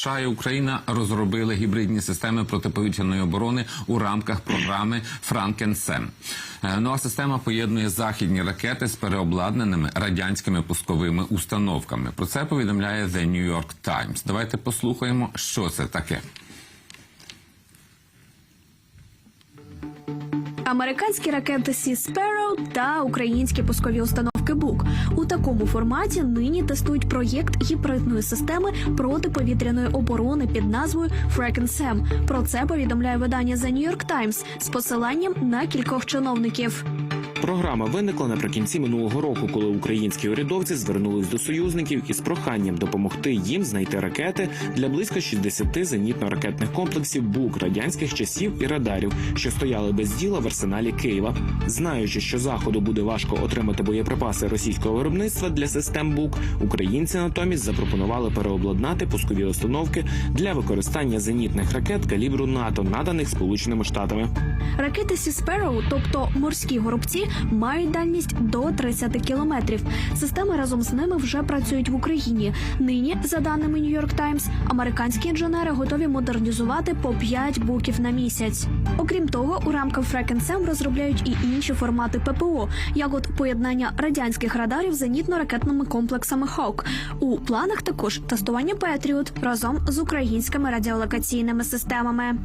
США і Україна розробили гібридні системи протиповітряної оборони у рамках програми Франкенсем. Е, Нова система поєднує західні ракети з переобладнаними радянськими пусковими установками. Про це повідомляє The New York Times. Давайте послухаємо, що це таке. Американські ракети Sea Sparrow та українські пускові установки БУК у такому форматі нині тестують проєкт гібридної системи протиповітряної оборони під назвою FRACEN-SEM. Про це повідомляє видання The New York Times з посиланням на кількох чиновників. Програма виникла наприкінці минулого року, коли українські урядовці звернулись до союзників із проханням допомогти їм знайти ракети для близько 60 зенітно-ракетних комплексів БУК радянських часів і радарів, що стояли без діла в арсеналі Києва. Знаючи, що заходу буде важко отримати боєприпаси російського виробництва для систем БУК, українці натомість запропонували переобладнати пускові установки для використання зенітних ракет калібру НАТО, наданих Сполученими Штатами. Ракети Sea тобто морські горобці, мають дальність до 30 кілометрів. Системи разом з ними вже працюють в Україні. Нині, за даними New York Times, американські інженери готові модернізувати по 5 буків на місяць. Окрім того, у рамках FRACEN-SEM розробляють і інші формати ППО, як от поєднання радянських радарів зенітно-ракетними комплексами ХОК. У планах також тестування Петріот разом з українськими радіолокаційними системами.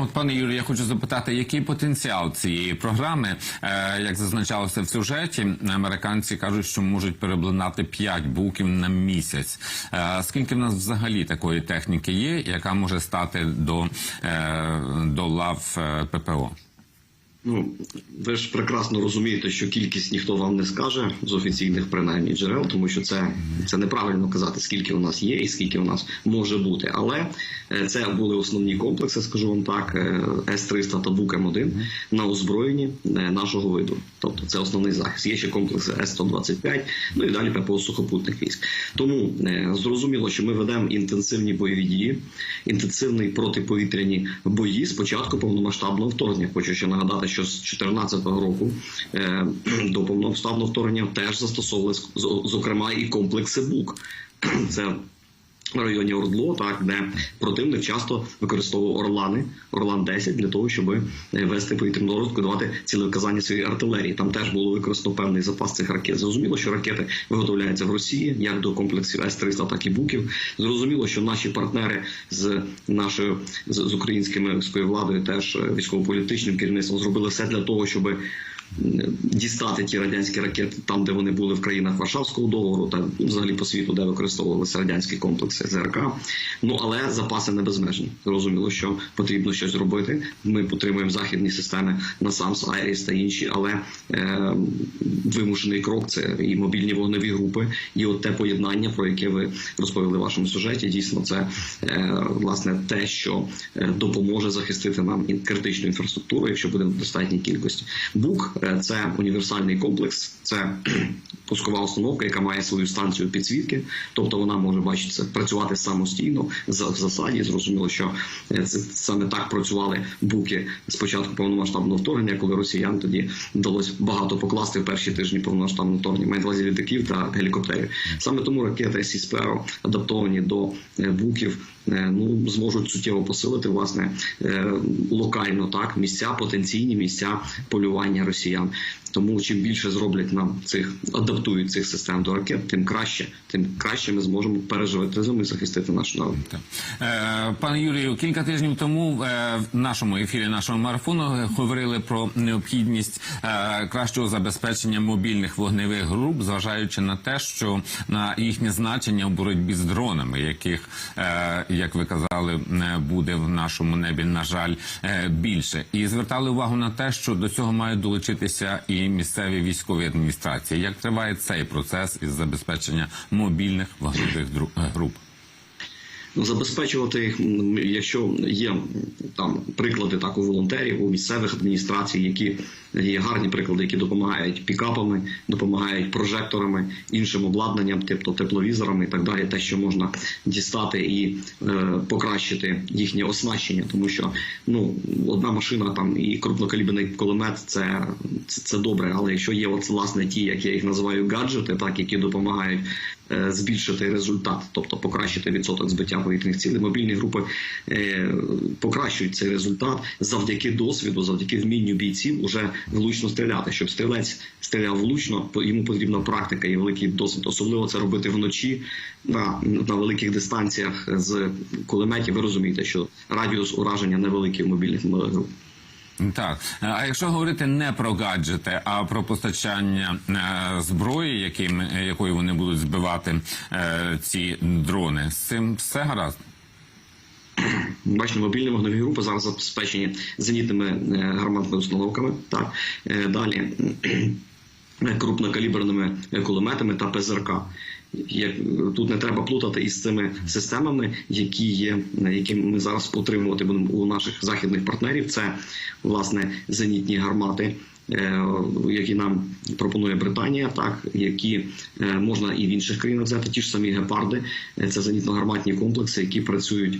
От, пане Юрію, я хочу запитати, який потенціал цієї програми, е, як зазначалося в сюжеті, американці кажуть, що можуть переблинати 5 буків на місяць. Е, скільки в нас взагалі такої техніки є, яка може стати до, е, до лав ППО? Ну, ви ж прекрасно розумієте, що кількість ніхто вам не скаже з офіційних принаймні джерел, тому що це, це неправильно казати, скільки у нас є і скільки у нас може бути. Але е, це були основні комплекси, скажу вам так, е, С-300 та Бук М1 на озброєнні е, нашого виду. Тобто це основний захист. Є ще комплекси С-125, ну і далі ППО сухопутних військ. Тому зрозуміло, що ми ведемо інтенсивні бойові дії, інтенсивні протиповітряні бої з початку повномасштабного вторгнення. Хочу ще нагадати, що з 2014 року е, до повноставного вторгнення теж застосовували зокрема і комплекси БУК. Це районі Ордло, так де противник часто використовував Орлани, Орлан 10 для того, щоб е, вести повітряну розвитку, давати цілевказання своїй артилерії. Там теж було використано певний запас цих ракет. Зрозуміло, що ракети виготовляються в Росії, як до комплексів С-300, так і Буків. Зрозуміло, що наші партнери з нашою з, з українськими владою, теж е, військово-політичним керівництвом, зробили все для того, щоб дістати ті радянські ракети там, де вони були в країнах Варшавського договору, та взагалі по світу, де використовувалися радянські комплекси ЗРК. Ну але запаси не безмежні. Зрозуміло, що потрібно щось робити. Ми підтримуємо західні системи NASAMS, Айріс та інші, але е, вимушений крок це і мобільні вогневі групи, і от те поєднання, про яке ви розповіли в вашому сюжеті. Дійсно, це е, власне те, що е, допоможе захистити нам критичну інфраструктуру, якщо буде в достатній кількості. БУК це універсальний комплекс, це пускова установка, яка має свою станцію підсвітки, тобто вона може бачитися працювати самостійно в засаді. Зрозуміло, що е, це саме так працювали буки з початку повномасштабного вторгнення, коли росіян тоді вдалося багато покласти в перші тижні повномасштабного вторгнення, має увазі літаків та гелікоптерів. Саме тому ракети Sparrow адаптовані до е, буків. е, Ну зможуть суттєво посилити власне е, локально так місця, потенційні місця полювання росіян. Тому чим більше зроблять нам цих адаптують цих систем до ракет, тим краще, тим краще ми зможемо переживати зиму і захистити наш народ. Е, Пане Юрію, кілька тижнів тому е, в нашому ефірі нашого марафону е, говорили про необхідність кращого забезпечення мобільних вогневих груп, зважаючи на те, що на їхнє значення в боротьбі з дронами, яких, як ви казали, буде в нашому небі, на жаль, більше, і звертали увагу на те, що до цього мають долучитися і місцеві військові адміністрації. Як триває цей процес із забезпечення мобільних вогневих е, груп? Ну, забезпечувати їх, якщо є там приклади так у волонтерів, у місцевих адміністрацій, які є гарні приклади, які допомагають пікапами, допомагають прожекторами, іншим обладнанням, тобто тепловізорами і так далі, те, що можна дістати і е, покращити їхнє оснащення, тому що ну одна машина там і крупнокаліберний кулемет це, це, це добре, але якщо є от власне ті, як я їх називаю, гаджети, так які допомагають е, збільшити результат, тобто покращити відсоток збиття повітряних цілей. Мобільні групи е, покращують цей результат завдяки досвіду, завдяки вмінню бійців уже влучно стріляти. Щоб стрілець стріляв влучно, йому потрібна практика і великий досвід. Особливо це робити вночі на, на великих дистанціях з кулеметів. Ви розумієте, що радіус ураження невеликий у мобільних груп. Так, а якщо говорити не про гаджети, а про постачання е, зброї, яким, якою вони будуть збивати е, ці дрони, з цим все гаразд. Бачите, мобільні вогневі групи зараз забезпечені зенітними е, гарматними установками. Так далі крупнокаліберними кулеметами та ПЗРК. Як тут не треба плутати із цими системами, які є, які ми зараз отримувати будемо у наших західних партнерів. Це власне зенітні гармати. е, Які нам пропонує Британія, так які е, можна і в інших країнах взяти ті ж самі гепарди, Е, це зенітно-гарматні комплекси, які працюють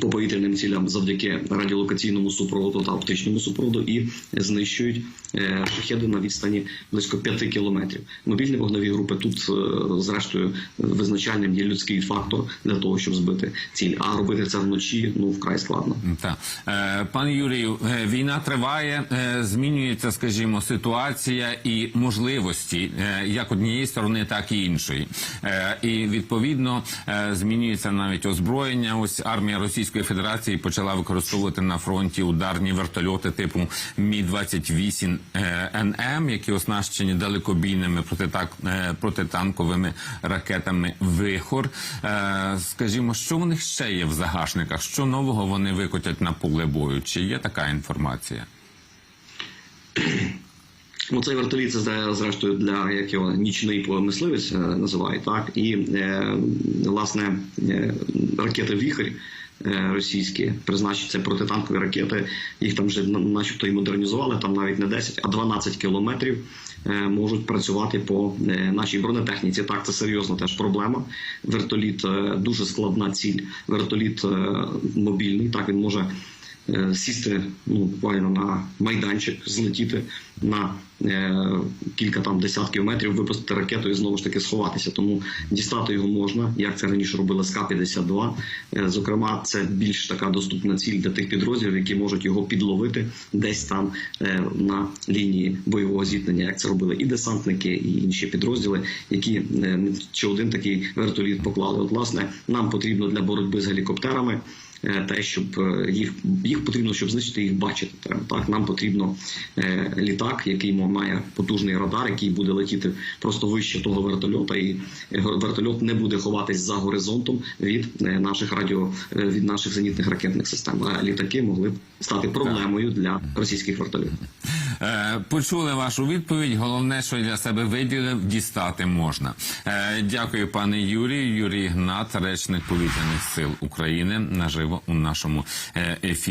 по повітряним цілям завдяки радіолокаційному супроводу та оптичному супроводу і знищують е, шахеди на відстані близько 5 кілометрів. Мобільні вогневі групи тут, е, зрештою, визначальним є людський фактор для того, щоб збити ціль. А робити це вночі ну вкрай складно. Так, е, пане Юрію, війна триває, змінюється, скажімо, ситуація і можливості як однієї сторони, так і іншої. І відповідно змінюється навіть озброєння. Ось армія Російської Федерації почала використовувати на фронті ударні вертольоти типу Мі 28 НМ, які оснащені далекобійними е, протитанковими ракетами Вихор. Е, Скажімо, що в них ще є в загашниках? Що нового вони викотять на поле бою? Чи є така інформація? Ну, цей вертоліт це зрештою для як його нічний мисливець е, називають, так і е, власне е, ракети Віхарь. Е, Російські призначаться протитанкові ракети, їх там вже начебто і модернізували, там навіть не 10, а 12 кілометрів е, можуть працювати по е, нашій бронетехніці. Так, це серйозна теж проблема. Вертоліт дуже складна ціль. Вертоліт мобільний. Так він може сісти ну, буквально на майданчик, злетіти на е, кілька там десятків метрів, випустити ракету і знову ж таки сховатися. Тому дістати його можна, як це раніше робили з К-52. Е, зокрема, це більш така доступна ціль для тих підрозділів, які можуть його підловити десь там е, на лінії бойового зіткнення, як це робили і десантники, і інші підрозділи, які е, чи один такий вертоліт поклали. От, власне, нам потрібно для боротьби з гелікоптерами е, те, щоб е, їх їх потрібно, щоб знищити їх бачити. Так. Нам потрібно е, літак, який має потужний радар, який буде летіти просто вище того вертольота, і е, вертольот не буде ховатись за горизонтом від е, наших радіо е, від наших зенітних ракетних систем. А літаки могли б стати проблемою для російських вертольотів. Е, Почули вашу відповідь. Головне, що для себе виділив, дістати можна. Е, Дякую, пане Юрію. Юрій Гнат, речник повітряних сил України, наживо у нашому е, ефірі.